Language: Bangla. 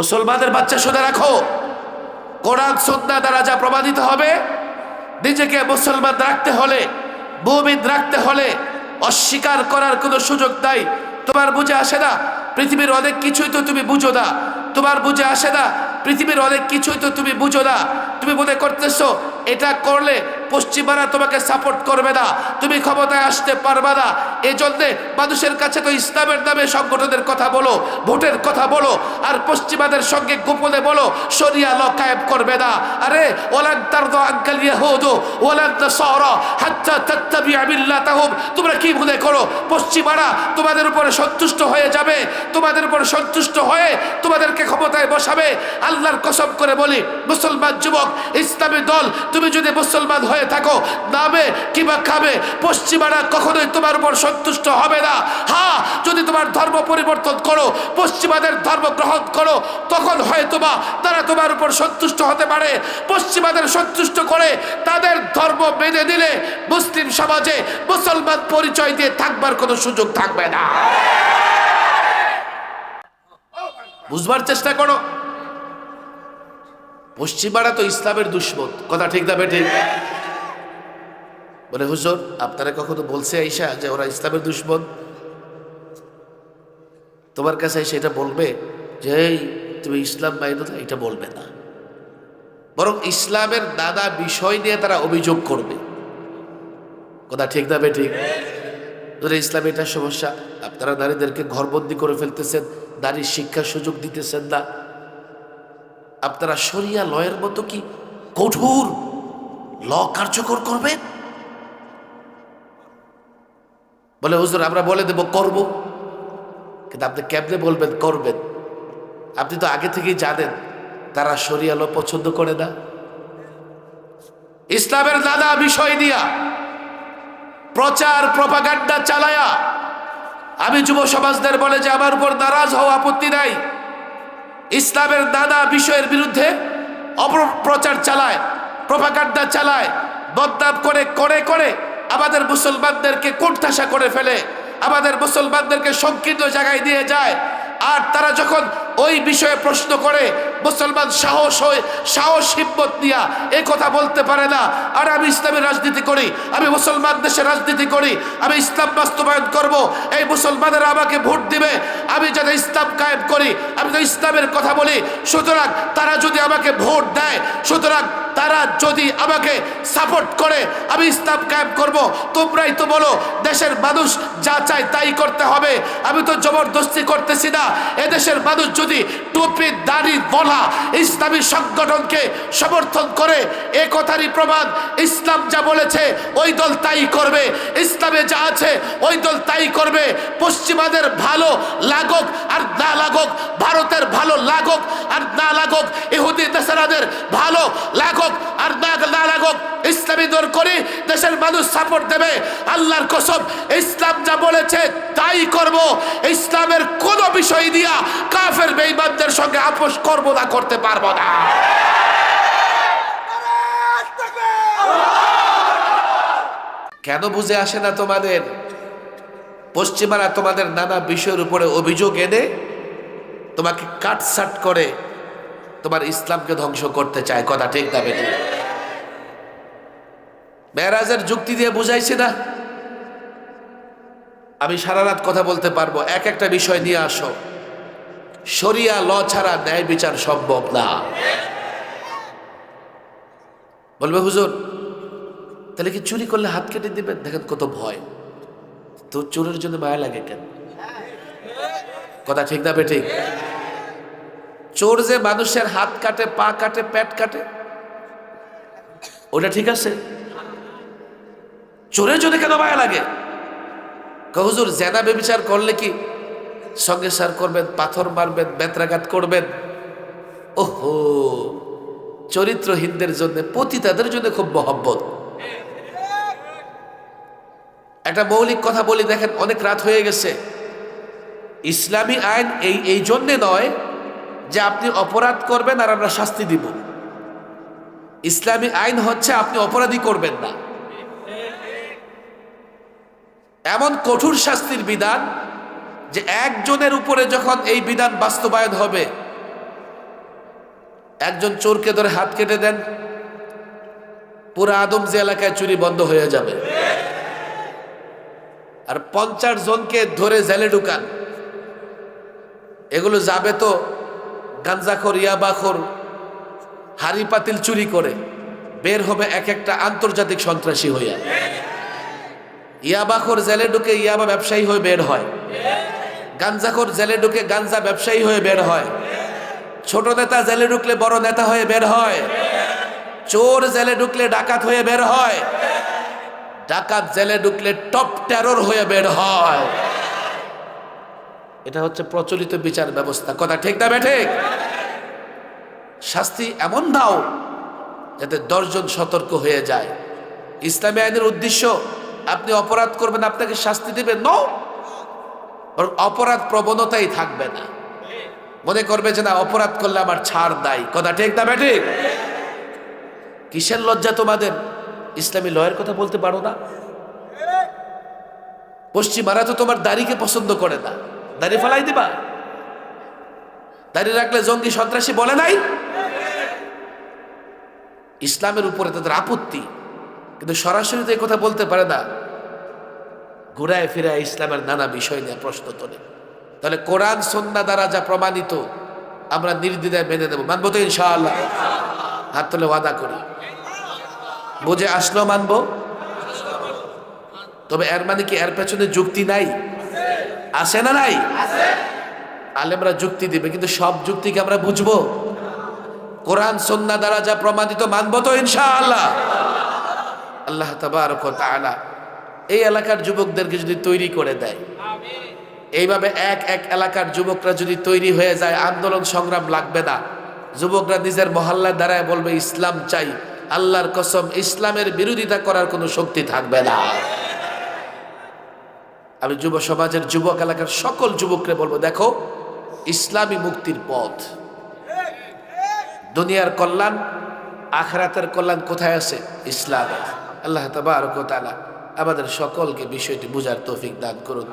মুসলমানদের বাচ্চা শুনে রাখো। কোরআন সন্ধ্যা দ্বারা যা প্রমাণিত হবে, নিজেকে মুসলমান রাখতে হলে, মুমিন রাখতে হলে অস্বীকার করার কোনো সুযোগ নাই। তোমার বুঝে আসে না, পৃথিবীর অনেক কিছুই তো তুমি বুঝো না। তোমার বুঝে আসে না, পৃথিবীর অনেক কিছুই তো তুমি বুঝো না। তুমি মনে করতেছো এটা করলে পশ্চিমারা তোমাকে সাপোর্ট করবে না। তুমি ক্ষমতায় আসতে পারবে না। এই জন্যে মানুষের কাছে তো ইসলামের নামে সংগঠনের কথা বলো, ভোটের কথা বলো, আর পশ্চিমাদের সঙ্গে গোপনে বলো, শরিয়া ল কায়েম করবে না। আরে ওলান তার দো আঙ্কাল তাত্তাবিআ মিল্লাতাহুম। তোমরা কি মনে করো, পশ্চিমারা তোমাদের উপরে সন্তুষ্ট হয়ে যাবে? তোমাদের উপরে সন্তুষ্ট হয়ে তোমাদেরকে ক্ষমতায় বসাবে? আল্লাহর কসম করে বলি, মুসলমান যুবক, ইসলামী দল তুমি যদি মুসলমান হয়ে থাকো, নামে কিবা খাবে পশ্চিমারা কখনোই তোমার উপর সন্তুষ্ট হবে না। হ্যাঁ যদি তোমার ধর্ম পরিবর্তন করো, পশ্চিমাদের ধর্ম গ্রহণ করো, তখন হয়তো বা তারা তোমার উপর সন্তুষ্ট হতে পারে। পশ্চিমাদের সন্তুষ্ট করে তাদের ধর্ম মেনে দিলে মুসলিম সমাজে মুসলমান পরিচয় দিয়ে থাকবার কোনো সুযোগ থাকবে না। বুঝবার চেষ্টা করো। পশ্চিমারা তো ইসলামের দুশ্মন। কথা ঠিক না বেঠিক বলে, হুজুর, আপনারা কখনো বলছে আইসা যে ওরা ইসলামের দুশ্মন? তোমার কাছে এসে এটা বলবে যে তুমি ইসলাম মাইনো না, এটা বলবে না। বরং ইসলামের নানা বিষয় নিয়ে তারা অভিযোগ করবে। কথা ঠিক না বেঠিক ধরে ইসলাম এটা সমস্যা। আপনারা নারীদেরকে ঘরবন্দি করে ফেলতেছেন, নারীর শিক্ষার সুযোগ দিতেছেন না। আপনারা শরিয়া লয়ের মতো কি কঠোর, ল কার্যকর করবেন? বলে, হুজুর, আমরা বলে দেব করব। কিন্তু আপনি কেমনে বলবেন করবেন? আপনি তো আগে থেকেই জানেন, তারা শরিয়া ল পছন্দ করে না। ইসলামের নানা বিষয় দিয়া প্রচার, প্রপাগান্ডা চালায়া আমি যুব সমাজদের বলে যে আমার উপর নারাজ হওয়া আপত্তি নাই। ইসলামের নানা বিষয়ের বিরুদ্ধে অপপ্রচার চালায় প্রভাকাড্ডা চালায়, বদনাম করে করে করে আমাদের মুসলমানদেরকে কোণঠাসা করে ফেলে, আমাদের মুসলমানদেরকে সংকীর্ণ জায়গায় দিয়ে যায়। আর তারা যখন ওই বিষয়ে প্রশ্ন করে মুসলমান সাহস হয়ে, সাহস, হিম্মত দিয়া এ কথা বলতে পারে না। আর আমি ইসলামের রাজনীতি করি, আমি মুসলমান দেশে রাজনীতি করি, আমি ইসলাম বাস্তবায়ন করব। এই মুসলমানেরা আমাকে ভোট দিবে, আমি যাতে ইসলাম কায়েম করি, আমি তো ইসলামের কথা বলি। সুতরাং তারা যদি আমাকে ভোট দেয়, সুতরাং তারা যদি আমাকে সাপোর্ট করে, আমি ইসলাম কায়েম করব। তোমরাই তো বলো, দেশের মানুষ যা চায় তাই করতে হবে। আমি তো জবরদস্তি করতেছি না। এদেশের মানুষ যদি টুপি, দাড়ি বলা ইসলামী সংগঠনকে সমর্থন করে এ কথারই প্রমাণ ইসলাম যা বলেছে, ওই দল তাই করবে। ইসলামে যা আছে, ওই দল তাই করবে। পশ্চিমাদের ভালো লাগক আর না লাগুক, ভারতের ভালো লাগক আর না লাগক, ইহুদি দেশারাদের ভালো লাগক আর না না লাগুক, ইসলামী দল করে দেশের মানুষ সাপোর্ট দেবে। আল্লাহর কসম, ইসলাম যা বলেছে তাই করব। ইসলামের কোন বিষয় দিয়া কাফের সঙ্গে আপোষ করব না করতে পারব না। কেন বুঝে আসে না তোমাদের? পশ্চিমারা তোমাদের নানা বিষয়ের উপরে অভিযোগ এনে তোমাকে কাটসাট করে তোমার ইসলামকে ধ্বংস করতে চায়, কথা ঠিক না বেটি। মেয়েরাজের যুক্তি দিয়ে বুঝাইছি না। আমি সারা রাত কথা বলতে পারব। এক একটা বিষয় নিয়ে আসো। শরিয়া ল ছাড়া ন্যায় বিচার সম্ভব না। বলবে, হুজুর, তাহলে কি চুরি করলে হাত কেটে দিবেন? দেখেন কত ভয়। তো চোরের জন্য মায়া লাগে কেন? কথা ঠিক না বেঠিক? চোর যে মানুষের হাত কাটে, পা কাটে, পেট কাটে, ওটা ঠিক আছে। চোরের জন্য কেন মায়া লাগে? হুজুর, জেনা বেবিচার করলে কি সঙ্গে সার করবেন, পাথর মারবেন, বেত্রাঘাত করবেন। ওহো, চরিত্রহীনদের জন্য, পতিতাদের জন্য খুব মহব্বত। একটা মৌলিক কথা বলি, দেখেন, অনেক রাত হয়ে গেছে। ইসলামী আইন এই এই জন্যে নয় যে আপনি অপরাধ করবেন আর আমরা শাস্তি দিব। ইসলামী আইন হচ্ছে আপনি অপরাধী করবেন না। এমন কঠোর শাস্তির বিধান যে একজনের উপরে যখন এই বিধান বাস্তবায়ন হবে, একজন চোরকে ধরে হাত কেটে দেন, পুরো আদমজি এলাকায় চুরি বন্ধ হয়ে যাবে। আর পঞ্চাশ জনকে ধরে জেলে ঢুকান। এগুলো যাবে তো গাঞ্জাখর ইয়াবাখর, হাড়ি পাতিল চুরি করে। বের হবে এক একটা আন্তর্জাতিক সন্ত্রাসী হইয়া। ইয়াবাখর জেলে ঢুকে ইয়াবা ব্যবসায়ী হয়ে বের হয়। গাঞ্জাখর জেলে ঢুকে গাঞ্জা ব্যবসায়ী হয়ে বের হয়। ছোট নেতা জেলে ঢুকলে বড় নেতা হয়ে বের হয়। চোর জেলে ঢুকলে ডাকাত হয়ে বের হয়। ডাকাত জেলে ঢুকলে টপ টেরর হয়ে বের হয়। এটা হচ্ছে প্রচলিত বিচার ব্যবস্থা। কথা ঠিক না ঠিক? শাস্তি এমন দাও যাতে দশজন সতর্ক হয়ে যায়। ইসলামী আইনের উদ্দেশ্য, আপনি অপরাধ করবেন, আপনাকে শাস্তি দেবেন ন বরং অপরাধ প্রবণতাই থাকবে না। মনে করবে যে না, অপরাধ করলে আমার ছাড় দেয় কথা ঠিক না ঠিক? কিসের লজ্জা তোমাদের? ইসলামী লয়ের কথা বলতে পারো না? পশ্চিমারা তো তোমার দাড়িকে পছন্দ করে না। দাড়ি ফেলাই দিবা? দাড়ি রাখলে জঙ্গি সন্ত্রাসী বলে নাই? ইসলামের উপরে তাদের আপত্তি। কিন্তু সরাসরি তো কথা বলতে পারে না। ঘুরায় ফিরায় ইসলামের নানা বিষয় নিয়ে প্রশ্ন তোলে। তাহলে কোরআন সন্না দ্বারা যা প্রমাণিত, আমরা নির্দ্বিধায় মেনে নেব। মানবো তো ইনশাআল্লাহ। হাত তুলে ওয়াদা করি। বুঝে আসলো মানব? তবে এর মানে কি এর পেছনে যুক্তি নাই? আছে না নাই? আলেমরা যুক্তি দিবে, কিন্তু সব যুক্তিকে আমরা বুঝব? কোরআন সন্না দ্বারা যা প্রমাণিত, মানবো তো ইনশাআল্লাহ। আল্লাহ ওয়া তাআলা এই এলাকার যুবকদেরকে যদি তৈরি করে দেয়। এইভাবে এক এক এলাকার যুবকরা যদি তৈরি হয়ে যায়, আন্দোলন সংগ্রাম লাগবে না। যুবকরা নিজের মহল্লার দ্বারায় বলবে, ইসলাম চাই। আল্লাহর কসম, ইসলামের বিরোধিতা করার কোনো শক্তি থাকবে না। আমি যুব সমাজের যুবক এলাকার সকল যুবকরে বলব, দেখো ইসলামী মুক্তির পথ। দুনিয়ার কল্যাণ, আখরাতের কল্যাণ কোথায় আছে? ইসলামে। আল্লাহ তাবারক ওয়া তাআলা আমাদের সকলকে বিষয়টি বোঝার তৌফিক দান করুন।